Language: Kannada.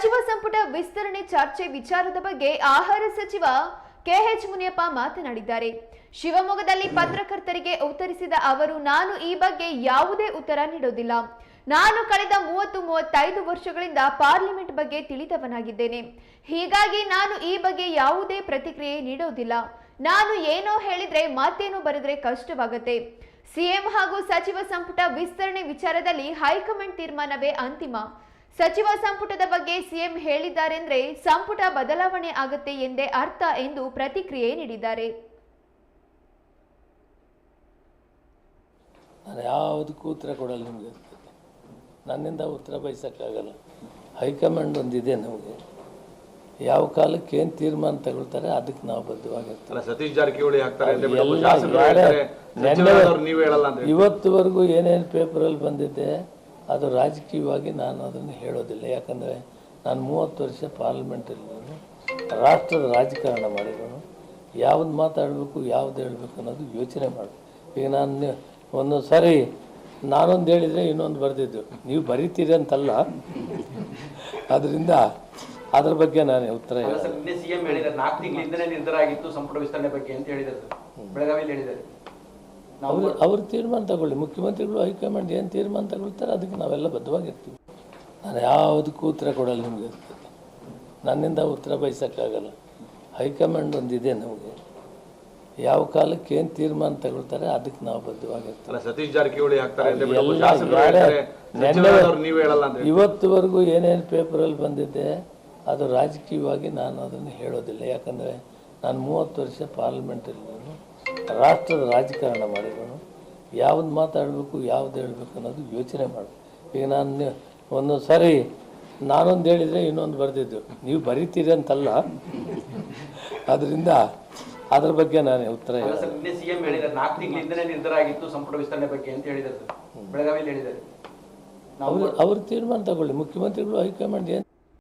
ಸಚಿವ ಸಂಪುಟ ವಿಸ್ತರಣೆ ಚರ್ಚೆ ವಿಚಾರದ ಬಗ್ಗೆ ಆಹಾರ ಸಚಿವ ಕೆಎಚ್ ಮುನಿಯಪ್ಪ ಮಾತನಾಡಿದ್ದಾರೆ. ಶಿವಮೊಗ್ಗದಲ್ಲಿ ಪತ್ರಕರ್ತರಿಗೆ ಉತ್ತರಿಸಿದ ಅವರು, ನಾನು ಈ ಬಗ್ಗೆ ಯಾವುದೇ ಉತ್ತರ ನೀಡೋದಿಲ್ಲ. ನಾನು ಕಳೆದ ಮೂವತ್ತು ಮೂವತ್ತೈದು ವರ್ಷಗಳಿಂದ ಪಾರ್ಲಿಮೆಂಟ್ ಬಗ್ಗೆ ತಿಳಿದವನಾಗಿದ್ದೇನೆ. ಹೀಗಾಗಿ ನಾನು ಈ ಬಗ್ಗೆ ಯಾವುದೇ ಪ್ರತಿಕ್ರಿಯೆ ನೀಡೋದಿಲ್ಲ. ನಾನು ಏನೋ ಹೇಳಿದ್ರೆ, ಮತ್ತೇನೋ ಬರೆದ್ರೆ ಕಷ್ಟವಾಗತ್ತೆ. ಸಿಎಂ ಹಾಗೂ ಸಚಿವ ಸಂಪುಟ ವಿಸ್ತರಣೆ ವಿಚಾರದಲ್ಲಿ ಹೈಕಮಾಂಡ್ ತೀರ್ಮಾನವೇ ಅಂತಿಮ. ಸಚಿವ ಸಂಪುಟದ ಬಗ್ಗೆ ಸಿಎಂ ಹೇಳಿದ್ದಾರೆಂದ್ರೆ ಸಂಪುಟ ಬದಲಾವಣೆ ಆಗುತ್ತೆ ಎಂದೇ ಅರ್ಥ ಎಂದು ಪ್ರತಿಕ್ರಿಯೆ ನೀಡಿದ್ದಾರೆ. ನಾನು ಯಾವುದಕ್ಕೂ ಉತ್ತರ ಕೊಡಲ್ಲ ನಿಮಗೆ. ನನ್ನಿಂದ ಉತ್ತರ ಬಯಸೋಕ್ಕಾಗಲ್ಲ. ಹೈಕಮಾಂಡ್ ಒಂದಿದೆ ನಮಗೆ. ಯಾವ ಕಾಲಕ್ಕೆ ಏನು ತೀರ್ಮಾನ ತಗೊಳ್ತಾರೆ ಅದಕ್ಕೆ ನಾವು ಬದ್ಧವಾಗಿರ್ತೀವಿ. ಸತೀಶ್ ಜಾರಕಿಹೊಳಿ. ಇವತ್ತುವರೆಗೂ ಏನೇನು ಪೇಪರಲ್ಲಿ ಬಂದಿದೆ ಅದು ರಾಜಕೀಯವಾಗಿ ನಾನು ಅದನ್ನು ಹೇಳೋದಿಲ್ಲ. ಯಾಕಂದರೆ ನಾನು ಮೂವತ್ತು ವರ್ಷ ಪಾರ್ಲಿಮೆಂಟಲ್ಲಿ ರಾಷ್ಟ್ರದ ರಾಜಕಾರಣ ಮಾಡಿದ್ರು ಯಾವ್ದು ಮಾತಾಡಬೇಕು ಯಾವ್ದು ಹೇಳಬೇಕು ಅನ್ನೋದು ಯೋಚನೆ ಮಾಡಿ ಈಗ ನಾನು ಒಂದು ಒಂದೊಂದು ಸಾರಿ ನಾನೊಂದು ಹೇಳಿದರೆ ಇನ್ನೊಂದು ಬರೆದಿದ್ದು. ನೀವು ಬರೀತೀರಿ ಅಂತಲ್ಲ. ಅದರಿಂದ ಅದ್ರ ಬಗ್ಗೆ ನಾನು ಉತ್ತರ ಹೇಳಿದ್ದಾರೆ ನಾಲ್ಕು ತಿಂಗಳಿಂದಲೇ ನಿರ್ಧಾರ ಆಗಿತ್ತು ಸಂಪುಟ ವಿಸ್ತರಣೆ ಬಗ್ಗೆ ಅಂತ ಹೇಳಿದ್ದಾರೆ ಬೆಳಗಾವಿಯಲ್ಲಿ ಹೇಳಿದ್ದಾರೆ. ಅವ್ರು ಅವ್ರು ತೀರ್ಮಾನ ತಗೊಳ್ಳಿ. ಮುಖ್ಯಮಂತ್ರಿಗಳು ಹೈಕಮಾಂಡ್ ಏನು ತೀರ್ಮಾನ ತಗೊಳ್ತಾರೆ ಅದಕ್ಕೆ ನಾವೆಲ್ಲ ಬದ್ಧವಾಗಿರ್ತೀವಿ. ನಾನು ಯಾವುದಕ್ಕೂ ಉತ್ತರ ಕೊಡಲ್ಲ ನಿಮಗೆ. ನನ್ನಿಂದ ಉತ್ತರ ಬಯಸೋಕ್ಕಾಗಲ್ಲ. ಹೈಕಮಾಂಡ್ ಒಂದಿದೆ ನಮಗೆ. ಯಾವ ಕಾಲಕ್ಕೆ ಏನು ತೀರ್ಮಾನ ತಗೊಳ್ತಾರೆ ಅದಕ್ಕೆ ನಾವು ಬದ್ಧವಾಗಿರ್ತೀವಿ. ಸತೀಶ್ ಜಾರಕಿಹೊಳಿ. ಇವತ್ತುವರೆಗೂ ಏನೇನು ಪೇಪರಲ್ಲಿ ಬಂದಿದೆ ಅದು ರಾಜಕೀಯವಾಗಿ ನಾನು ಅದನ್ನು ಹೇಳೋದಿಲ್ಲ. ಯಾಕಂದರೆ ನಾನು ಮೂವತ್ತು ವರ್ಷ ಪಾರ್ಲಿಮೆಂಟಲ್ಲಿ ರಾಷ್ಟ್ರದ ರಾಜಕಾರಣ ಮಾಡಿದವನು. ಯಾವ್ದು ಮಾತಾಡಬೇಕು ಯಾವ್ದು ಹೇಳಬೇಕು ಅನ್ನೋದು ಯೋಚನೆ ಮಾಡಿ. ಈಗ ನಾನು ಒಂದೊಂದು ಸಾರಿ ನಾನೊಂದು ಹೇಳಿದರೆ ಇನ್ನೊಂದು ಬರೆದಿದ್ದು. ನೀವು ಬರೀತೀರಿ ಅಂತಲ್ಲ. ಅದರಿಂದ ಅದ್ರ ಬಗ್ಗೆ ನಾನು ಉತ್ತರ ಅವ್ರು ತೀರ್ಮಾನ ತಗೊಳ್ಳಿ. ಮುಖ್ಯಮಂತ್ರಿಗಳು ಹೈಕಮಾಂಡ್ ಏನು